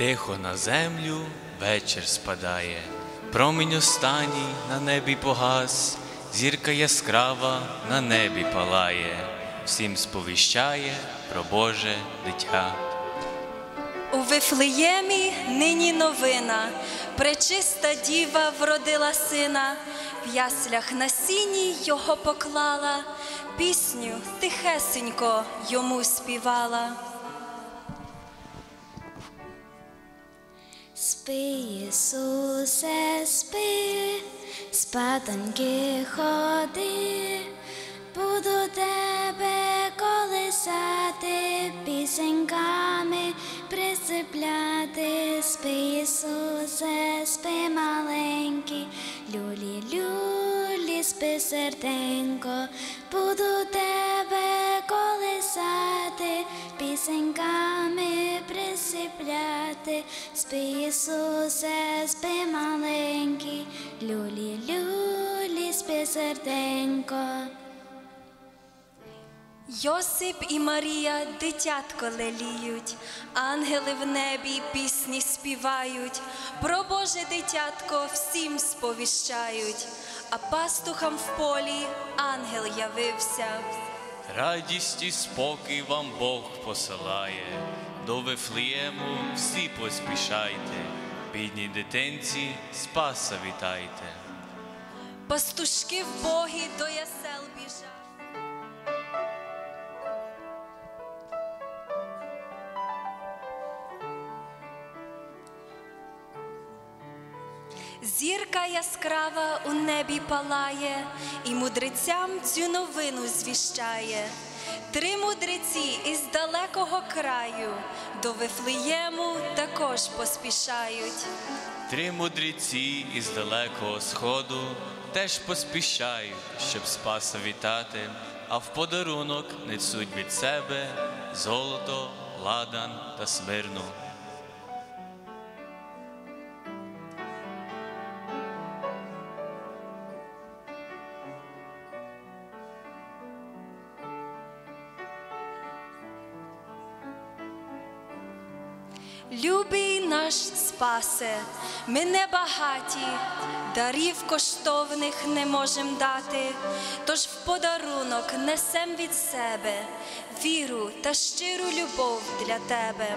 Тихо на землю вечір спадає, промінь останній на небі погас, зірка яскрава на небі палає, всім сповіщає про Боже дитя. У Вифлеємі нині новина, пречиста діва вродила сина, в яслях на сіні його поклала, пісню тихесенько йому співала. Спи, Ісусе, спи, спатоньки ходи, буду тебе колисати, пісеньками присипляти, спи, Ісусе, спи маленький, люлі, люлі, спи серденько, буду присипляти, спи, Ісусе, спи маленький, люлі, люлі, спи серденько. Йосип і Марія дитятко леліють, ангели в небі пісні співають, про Боже дитятко всім сповіщають, а пастухам в полі ангел явився. Радість і спокій вам Бог посилає, до Вифлеєму всі поспішайте, бідній дитинці спаса вітайте. Пастушки в богі до ясел біжать. Зірка яскрава у небі палає, і мудрецям цю новину звіщає. Три мудреці із далекого краю до Вифлеєму також поспішають. Три мудреці із далекого сходу теж поспішають, щоб спаса вітати, а в подарунок несуть від себе золото, ладан та смирну. Любий наш спасе, ми не багаті, дарів коштовних не можем дати, тож в подарунок несем від себе віру та щиру любов для тебе.